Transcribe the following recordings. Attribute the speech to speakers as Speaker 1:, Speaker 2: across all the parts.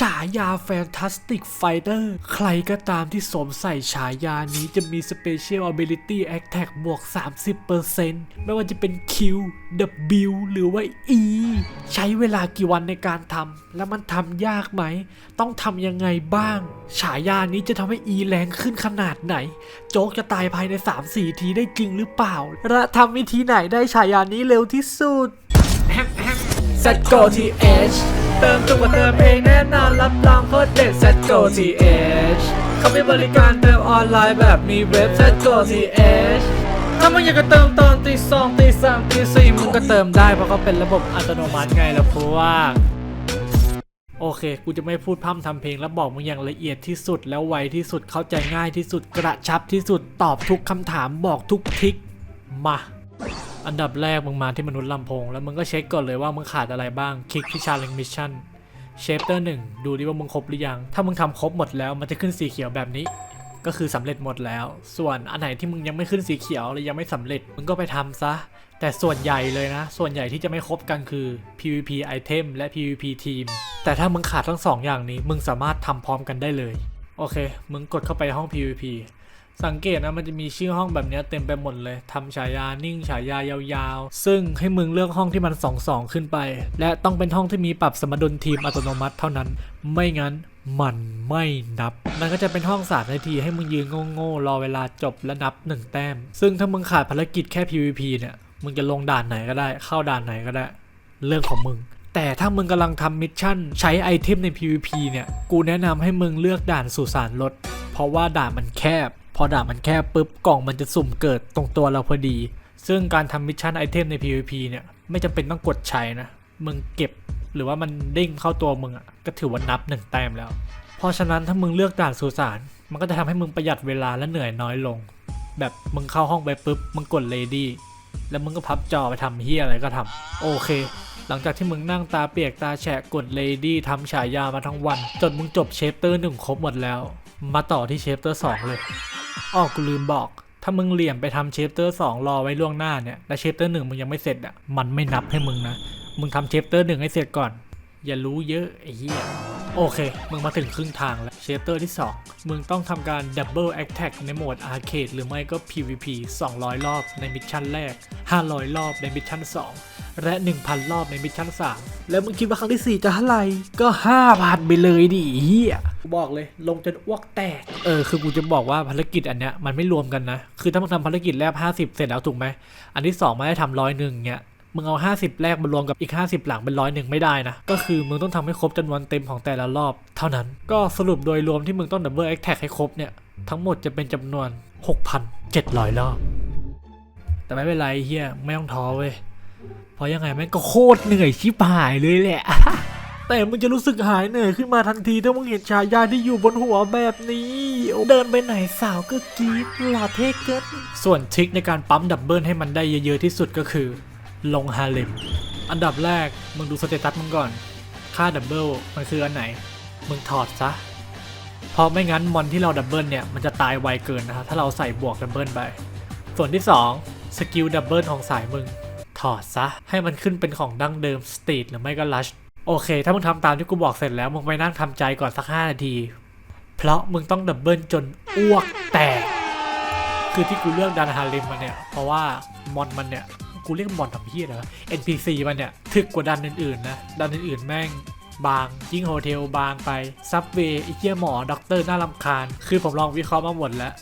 Speaker 1: ฉายาแฟนตาสติกไฟเตอร์ ใครก็ตามที่สวมใส่ฉายานี้จะมี Special Ability Attack บวก 30%ไม่ว่าจะเป็น Q W หรือว่า E ใช้เวลากี่วันในการทำ แล้วมันทำยากไหม ต้องทำยังไงบ้าง ฉายานี้จะทำให้ E แรงขึ้นขนาดไหน โจ๊กจะตายภายใน 3-4 ทีได้จริงหรือเปล่า และทำวิธีไหนได้ฉายานี้เร็วที่สุด Set Go TH เติมจุกว่าเติมเองแน่นอนรับรองโคตรเด็ด Set Go TH เขามีบริการเติมออนไลน์แบบมีเว็บ Set Go TH ถ้ามึงอยากจะเติมตอนตีสองตีสามตีสี่มึงก็เติมได้เพราะเขาเป็นระบบอัตโนมัติไงล่ะเพราะว่า โอเค กูจะไม่พูดพร่ำทำเพลงแล้วบอกมึงอย่างละเอียดที่สุดแล้วไวที่สุดเข้าใจง่ายที่สุดกระชับที่สุดตอบทุกคำถามบอกทุกทิกมา อันดับแรกมึงมาที่มนุษย์ลำโพง แล้วมึงก็เช็คก่อนเลยว่ามึงขาดอะไรบ้าง คลิกที่ชาเลนจ์มิชชั่นเชฟเตอร์หนึ่งดูดิว่ามึงครบหรือยัง ถ้ามึงทำครบหมดแล้วมันจะขึ้นสีเขียวแบบนี้ ก็คือสำเร็จหมดแล้ว ส่วนอันไหนที่มึงยังไม่ขึ้นสีเขียวหรือยังไม่สำเร็จมึงก็ไปทำซะ แต่ส่วนใหญ่เลยนะ ส่วนใหญ่ที่จะไม่ครบกันคือ PVP item และ PVP team แต่ถ้ามึงขาดทั้งสองอย่างนี้มึงสามารถทำพร้อมกันได้เลย โอเค มึงกดเข้าไปห้อง PVP สังเกตนะมันจะมีชื่อห้องแบบนี้เต็มไปหมดเลยทำฉายานิ่งฉายายาวๆ ซึ่งให้มึงเลือกห้องที่มันสองสองขึ้นไป และต้องเป็นห้องที่มีปรับสมดุลทีมอัตโนมัติเท่านั้น ไม่งั้นมันไม่นับ มันก็จะเป็นห้องสามนาทีให้มึงยืนโง่ๆรอเวลาจบและนับหนึ่งแต้ม ซึ่งถ้ามึงขาดภารกิจแค่ PVP เนี่ย มึงจะลงด่านไหนก็ได้ เข้าด่านไหนก็ได้ เรื่องของมึง แต่ถ้ามึงกำลังทำมิชชั่นใช้ไอเทมใน PVP เนี่ย กูแนะนำให้มึงเลือกด่านสุสานรถ เพราะว่าด่านมันแคบ พอด่านมันแคบปุ๊บกล่องมันจะสุ่มเกิดตรงตัวเราพอดี ซึ่งการทำมิชชั่นไอเทมใน PVP เนี่ยไม่จำเป็นต้องกดใช้นะมึงเก็บหรือว่ามันเด้งเข้าตัวมึงอะก็ถือว่านับหนึ่งแต้มแล้ว เพราะฉะนั้นถ้ามึงเลือกด่านสุสานมันก็จะทำให้มึงประหยัดเวลาและเหนื่อยน้อยลง แบบมึงเข้าห้องไปปุ๊บมึงกดเลดี้แล้วมึงก็พับจอไปทำเฮียอะไรก็ทำโอเค หลังจากที่มึงนั่งตาเปียกตาแฉะกดเลดี้ทำฉายามาทั้งวัน จนมึงจบเชฟเตอร์หนึ่งครบหมดแล้ว มาต่อที่เชฟเตอร์สองเลย อ้อกูลืมบอก ถ้ามึงเหลี่ยมไปทำเชฟเตอร์สองรอไว้ล่วงหน้าเนี่ย และเชฟเตอร์หนึ่งมึงยังไม่เสร็จอะ มันไม่นับให้มึงนะ มึงทำเชฟเตอร์หนึ่งให้เสร็จก่อน อย่ารู้เยอะไอ้เหี้ย โอเค มึงมาถึงครึ่งทางแล้ว เชฟเตอร์ที่ 2 มึงต้องทำการ Double Attack ในโหมด Arcade หรือไม่ก็ PVP 200 รอบในมิชชั่นแรก 500 รอบในมิชชั่น2 และ 1,000 รอบในมิชชั่น 3 แล้วมึงคิดว่าครั้งที่ 4 จะเท่าไหร่ก็ 5,000 ไปเลยดิเฮียกูบอกเลยลงจนอ้วกแตก เออคือกูจะบอกว่าภารกิจอันเนี้ยมันไม่รวมกันนะ คือถ้ามึงทำภารกิจแรก 50 เสร็จแล้วถูกไหม อันที่ 2มาได้ทำร้อยหนึ่งเนี้ยมึงเอา 50 แรกมารวมกับอีก 50 หลังเป็นร้อยหนึ่งไม่ได้นะ ก็คือมึงต้องทำให้ครบจำนวนเต็มของแต่ละรอบ เท่านั้น ก็สรุปโดยรวมที่มึงต้องดับเบิลแอคแท็กให้ครบเนี่ย ทั้งหมดจะเป็นจำนวน 6,700 รอบ แต่ไม่เป็นไรเฮียไม่ต้องท้อเว้ย เพราะยังไงแม่งก็โคตรเหนื่อยชิบหายเลยแหละ แต่มึงจะรู้สึกหายเหนื่อยขึ้นมาทันทีถ้ามึงเห็นฉายาที่อยู่บนหัวแบบนี้ เดินไปไหนสาวก็กรี๊ดหล่อเท่เกินส่วนทริคในการปั๊มดับเบิลให้มันได้เยอะๆที่สุดก็คือ ลงฮาเลมอันดับแรกมึงดูสเตตัสมึงก่อน ค่าดับเบิลมันคืออันไหน มึงถอดซะเพราะไม่งั้นมอนที่เราดับเบิลเนี่ยมันจะตายไวเกินนะครับถ้าเราใส่บวกดับเบิลไป ส่วนที่ 2 สกิลดับเบิลของสายมึง อดซะ ให้มันขึ้นเป็นของดั้งเดิมสต t หรือไม่ก็ลัชโอเค ถ้ามึงทำตามที่กูบอกเสร็จแล้ว มึงไปนั่งทำใจก่อนสัก 5 นาที เพราะมึงต้องดับเบิลจนอ้วกแตก คือที่กูเลือกดันฮาเลมมาเนี่ย เพราะว่ามอนมันเนี่ย กูเรียกมอนทำเพี้ยนะ NPC มันเนี่ย ถึกกว่าดันอื่นๆนะ ดันอื่นๆแม่งบางยิ่งโฮเทลบางไป ซับเวย์ไอเหี้ยหมอด็อกเตอร์น่ารำคาญ คือผมลองวิเคราะห์มาหมดแล้ว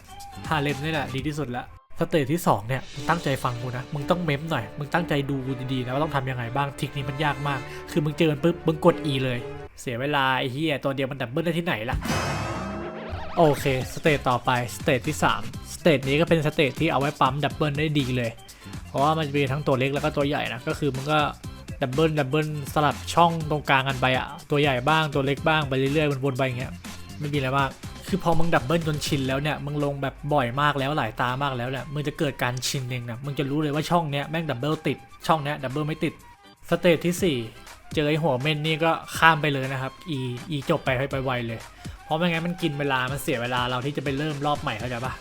Speaker 1: ฮาเลมนี่แหละดีที่สุดแล้ว สเตจที่2เนี่ยมึงตั้งใจฟังกูนะ มึงต้องเม้มหน่อย มึงตั้งใจดูกูดีๆนะว่าต้องทำยังไงบ้างทริคนี้มันยากมาก คือมึงเจอมันปุ๊บมึงกด E เลย เสียเวลาไอ้เหี้ยตัวเดียวมันดับเบิลได้ที่ไหนล่ะ โอเค สเตจต่อไป สเตจที่ 3 สเตจนี้ก็เป็นสเตจที่เอาไว้ปั๊มดับเบิลได้ดีเลย เพราะว่ามันจะมีทั้งตัวเล็กแล้วก็ตัวใหญ่นะ ก็คือมึงก็ดับเบิลดับเบิลสลับช่องตรงกลางกันไปอะตัวใหญ่บ้างตัวเล็กบ้างไปเรื่อยๆวนๆไปอย่างเงี้ย ไม่มีอะไรมาก คือพอมึงดับเบิลจนชินแล้วเนี่ยมึงลงแบบบ่อยมากแล้วหลายตามากแล้วเนี่ยมึงจะเกิดการชินเองนะมึงจะรู้เลยว่าช่องเนี้ยแม่งดับเบิลติด ช่องเนี้ยดับเบิลไม่ติดสเตจที่ 4 เจอไอหัวเม่นนี่ก็ข้ามไปเลยนะครับอีอีจบไปให้ไปไวเลย เพราะไม่งั้นมันกินเวลามันเสียเวลาเราที่จะไปเริ่มรอบใหม่เข้าใจปะ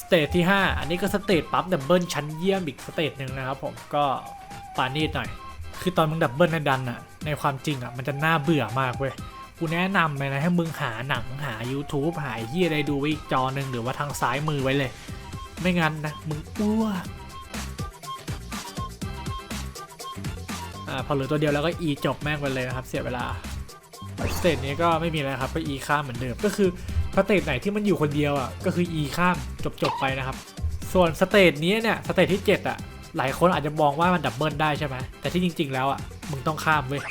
Speaker 1: สเตจที่ 5 อันนี้ก็สเตจปั๊บดับเบิลชั้นเยี่ยมอีกสเตจหนึ่งนะครับผมก็ปานีดหน่อย คือตอนมึงดับเบิลในดันอะในความจริงอะมันจะน่าเบื่อมากเว้ย กูแนะนำเลยนะให้มึงหาหนังหา YouTube หาเฮียอะไรดูไว้อีกจอหนึ่งหรือว่าทางซ้ายมือไว้เลย ไม่งั้นนะ มึงอ้วกอ่าพอเหลือตัวเดียวแล้วก็ E จบแม่งไปเลยนะครับ เสียเวลาสเตจนี้ก็ไม่มีอะไรครับก็ E ข้ามเหมือนเดิมก็คือสเตจไหนที่มันอยู่คนเดียวอะก็คือ E ข้ามจบจบไปนะครับ ส่วนสเตจนี้เนี่ยสเตจที่ 7 อะ หลายคนอาจจะมองว่ามันดับเบิลได้ใช่ไหมแต่ที่จริง ๆ แล้วอะมึงต้องข้ามเว้ย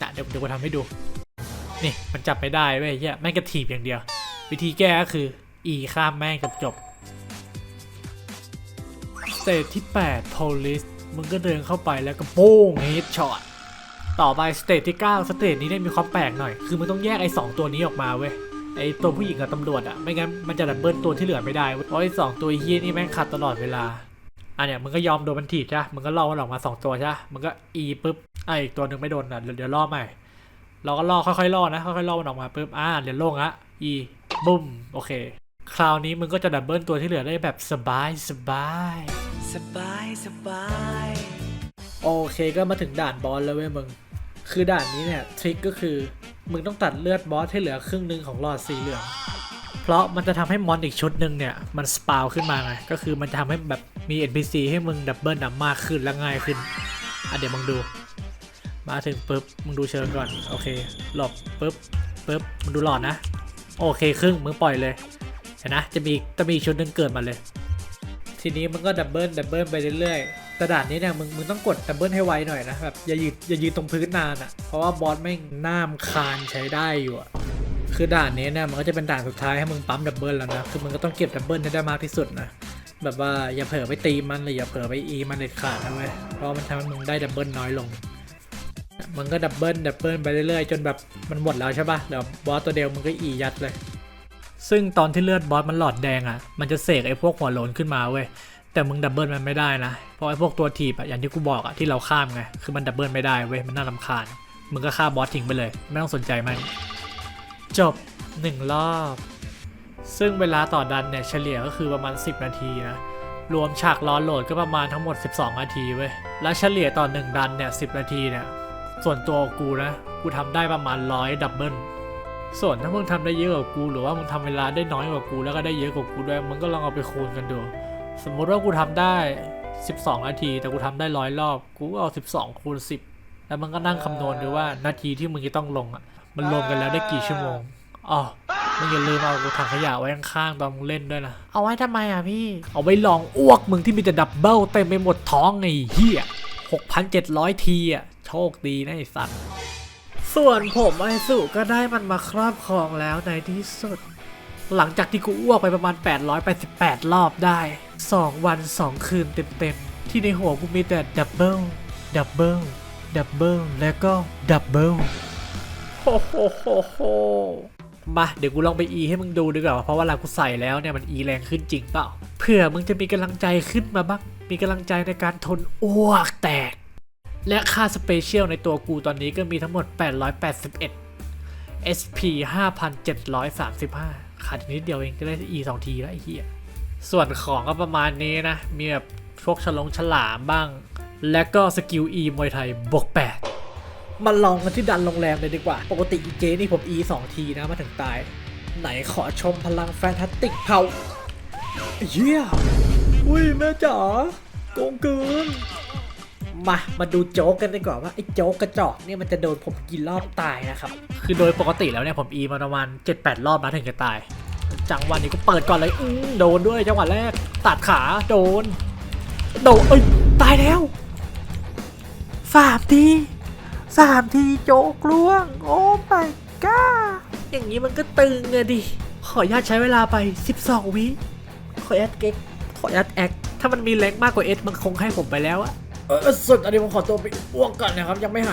Speaker 1: จะเดี๋ยวเดี๋ยวกูทำให้ดู นี่มันจับไม่ได้เว้ยเฮียแม่งกระถีบอย่างเดียว วิธีแก้ก็คือ E ข้ามแม่งจบจบสเตจที่ 8 police มึงก็เดินเข้าไปแล้วก็โป้งเฮดช็อตต่อไปสเตจที่ 9 สเตจนี้เนี่ยมีความแปลกหน่อย คือมันต้องแยกไอ้2ตัวนี้ออกมาเว้ย ไอ้ตัวผู้หญิงกับตำรวจอะไม่งั้นมันจะดับเบิลตัวที่เหลือไม่ได้เพราะไอ้สองตัวเฮี้ยนี่แม่งขัดตลอดเวลา อะเนี่ยมึงก็ยอมโดนมันถีบใช่ปะมึงก็ล่อมันออกมา 2 ตัวใช่ปะมึงก็อีปุ๊บไอ้อีกตัวหนึ่งไม่โดนอะเดี๋ยวล่อใหม่ เราก็ล่อค่อยๆล่อนะค่อยๆล่อมันออกมาปุ๊บอ่าเดี๋ยวโล่งละอีบุ้มโอเค คราวนี้มึงก็จะดับเบิลตัวที่เหลือได้แบบสบายสบาย
Speaker 2: สบายสบาย
Speaker 1: โอเคก็มาถึงด่านบอสแล้วเว้ยมึง คือด่านนี้เนี่ยทริคก็คือมึงต้องตัดเลือดบอสให้เหลือครึ่งหนึ่งของหลอดสีเหลืองเพราะมันจะทำให้มอนอีกชุดหนึ่งเนี่ยมันสปาวขึ้นมาไงก็คือมันจะทำให้แบบมี NPC ให้มึงดับเบิลดับมากขึ้นและง่ายขึ้นอะเดี๋ยวมึงดู มาถึงปุ๊บมึงดูเชิงก่อน โอเค หลบปุ๊บปุ๊บมึงดูหลอดนะ โอเคครึ่งมึงปล่อยเลยเห็นนะจะมีจะมีชุดหนึ่งเกิดมาเลย ทีนี้มันก็ดับเบิลดับเบิลไปเรื่อยๆแต่ด่านนี้เนี่ยมึงมึงต้องกดดับเบิลให้ไวหน่อยนะแบบอย่ายืนอย่ายืนตรงพื้นนานอะ่ะเพราะว่าบอสแม่งหน้ามคานใช้ได้อยู่อะคือด่านนี้เนี่ยมันก็จะเป็นด่านสุดท้ายให้มึงปั๊มดับเบิลแล้วนะคือมึงก็ต้องเก็บดับเบิลให้ได้มากที่สุดนะแบบว่าอย่าเผลอไปตีมันหรืออย่าเผลอไปอีมันเด็ดขาดนะเว้ยเพราะมันทำให้มึงได้ดับเบิลน้อยลง มันก็ดับเบิลดับเบิลไปเรื่อยๆ จนแบบมันหมดแล้วใช่ปะเดี๋ยวบอสตัวเดียวมึงก็อียัดเลย ซึ่งตอนที่เลือดบอสมันหลอดแดงอะ่ะ มันจะเสกไอ้พวกหัวโลนขึ้นมาเว้ย แต่มึงดับเบิลมันไม่ได้นะ เพราะไอ้พวกตัวถีบอะอย่างที่กูบอกอะที่เราข้ามไง คือมันดับเบิลไม่ได้เว้ย มันน่ารำคาญ มึงก็ฆ่าบอสทิ้งไปเลย ไม่ต้องสนใจมัน จบหนึ่งรอบ ซึ่งเวลาต่อดันเนี่ยเฉลี่ยก็คือประมาณ 10 นาทีนะรวมฉากล้อโหลดก็ประมาณทั้งหมด 12 นาทีเว้ย และเฉลี่ยต่อหนึ่งดันเนี่ย 10 นาทีเนี่ย ส่วนตัวกูนะ กูทำได้ประมาณร้อยดับเบิลส่วนถ้ามึงทำได้เยอะกว่ากู หรือว่ามึงทำเวลาได้น้อยกว่ากูแล้วก็ได้เยอะกว่ากูด้วยมึงก็ลองเอาไปคูณกันดู สมมุติว่ากูทำได้ 12 นาที แต่กูทำได้ร้อยรอบ กูก็เอา 12 คูณ 10 แล้วมันก็นั่งคำนวณดูว่านาทีที่มึงจะต้องลงอะมันรวมกันแล้วได้กี่ชั่วโมงอ๋อมึงอย่าลืมเอากูถังขยะไว้ข้างๆตอนมึงเล่นด้วยนะ เอาไว้ทำไมอะพี่ เอาไว้ลองอ้วกมึงที่มีแต่ดับเบิลเต็มไปหมดท้องไงเฮีย6,700ทีอะ โชคดีนะไอ้สัตว์ ส่วนผมไอสุก็ได้มันมาครอบครองแล้วในที่สุด หลังจากที่กูอ้วกไปประมาณ 888 รอบได้ 2 วัน 2 คืนเต็มๆ ที่ในหัวกูมีแต่ดับเบิลดับเบิลดับเบิลแล้วก็ดับเบิลโฮโฮโฮโฮมาเดี๋ยวกูลองไปอีให้มึงดูดีกว่าเพราะว่าเวลากูใส่แล้วเนี่ยมันอีแรงขึ้นจริงเปล่าเผื่อมึงจะมีกำลังใจขึ้นมาบ้างมีกำลังใจในการทนอ้วกแตก และค่าสเปเชียลในตัวกูตอนนี้ก็มีทั้งหมด 881 SP 5,735 ขาดอีนิดเดียวเองจะได้ E 2ทีแล้วไอ้เหี้ย ส่วนของก็ประมาณนี้นะ มีแบบพวกฉลงฉลามบ้าง และก็สกิล E มวยไทยบวก8มาลองกันที่ดันโรงแรมเลยดีกว่า ปกติอีเจนี่ผม E 2ทีนะมาถึงตาย ไหนขอชมพลังแฟนตาสติกเผาเหี้ยอุ้ยแม่จ๋าโกงเกิน มา มาดูโจ๊กกันดีกว่าว่าไอ้โจ๊กกระจอกเนี่ยมันจะโดนผมกี่รอบตายนะครับ คือโดยปกติแล้วเนี่ยผมอีมาประมาณ 7-8 รอบนะถึงจะตาย จังหวะนี้ก็เปิดก่อนเลยอืมโดนด้วยจังหวะแรก ตัดขาโดน โดนเอ้ยตายแล้วสามทีสามทีโจ๊กล่วง โอ้ my god อย่างนี้มันก็ตึงอะดิ ขออนุญาตใช้เวลาไป 12 วิ ขอแอนุญาตเก๊กขอแอนุญาตแอคถ้ามันมีแรงมากกว่าเอสมันคงให้ผมไปแล้วอะ เออสุดอันนี้ผมขอตัวไปอ้วกก่อนนะครับ ยังไม่หาย